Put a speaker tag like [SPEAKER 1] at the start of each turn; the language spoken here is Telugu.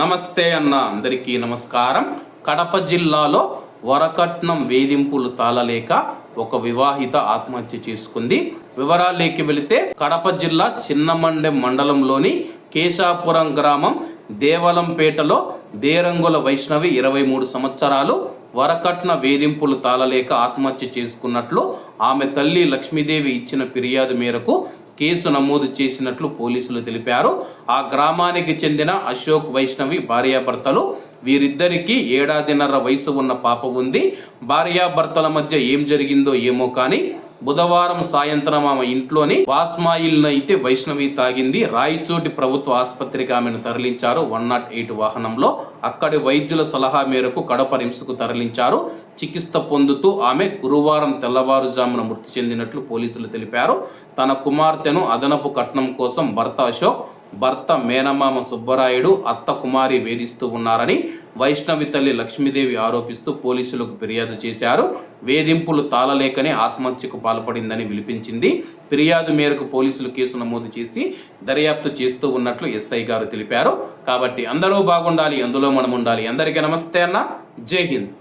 [SPEAKER 1] నమస్తే అన్న అందరికీ నమస్కారం. కడప జిల్లాలో వరకట్నం వేధింపులు తాళలేక ఒక వివాహిత ఆత్మహత్య చేసుకుంది. వివరాలేకి వెళితే కడప జిల్లా చిన్నమండెం మండలంలోని కేశాపురం గ్రామం దేవలంపేటలో దేరంగుల వైష్ణవి ఇరవై మూడు సంవత్సరాలు వరకట్న వేధింపులు తాళలేక ఆత్మహత్య చేసుకున్నట్లు ఆమె తల్లి లక్ష్మీదేవి ఇచ్చిన ఫిర్యాదు మేరకు కేసు నమోదు చేసినట్లు పోలీసులు తెలిపారు. ఆ గ్రామానికి చెందిన అశోక్ వైష్ణవి భార్యాభర్తలు వీరిద్దరికీ ఏడాదిన్నర వయసు ఉన్న పాప ఉంది. భార్యాభర్తల మధ్య ఏం జరిగిందో ఏమో కానీ బుధవారం సాయంత్రం ఆమె ఇంట్లోని వాస్మాయిల్ అయితే వైష్ణవి తాగింది. రాయచోటి ప్రభుత్వ ఆసుపత్రికి ఆమెను తరలించారు. వన్ నాట్ ఎయిట్ వాహనంలో అక్కడి వైద్యుల సలహా మేరకు కడప రిమ్స్కు తరలించారు. చికిత్స పొందుతూ ఆమె గురువారం తెల్లవారుజామున మృతి చెందినట్లు పోలీసులు తెలిపారు. తన కుమార్తెను అదనపు కట్నం కోసం భర్త అశోక్ భర్త మేనమామ సుబ్బరాయుడు అత్త కుమారి వేధిస్తూ ఉన్నారని వైష్ణవి తల్లి లక్ష్మీదేవి ఆరోపిస్తూ పోలీసులకు ఫిర్యాదు చేశారు. వేధింపులు తాళలేకనే ఆత్మహత్యకు పాల్పడిందని విలిపించింది ఫిర్యాదు మేరకు పోలీసులు కేసు నమోదు చేసి దర్యాప్తు చేస్తూ ఉన్నట్లు ఎస్ఐ గారు తెలిపారు. కాబట్టి అందరూ బాగుండాలి అందులో మనం ఉండాలి అందరికీ నమస్తే అన్న. జై హింద్.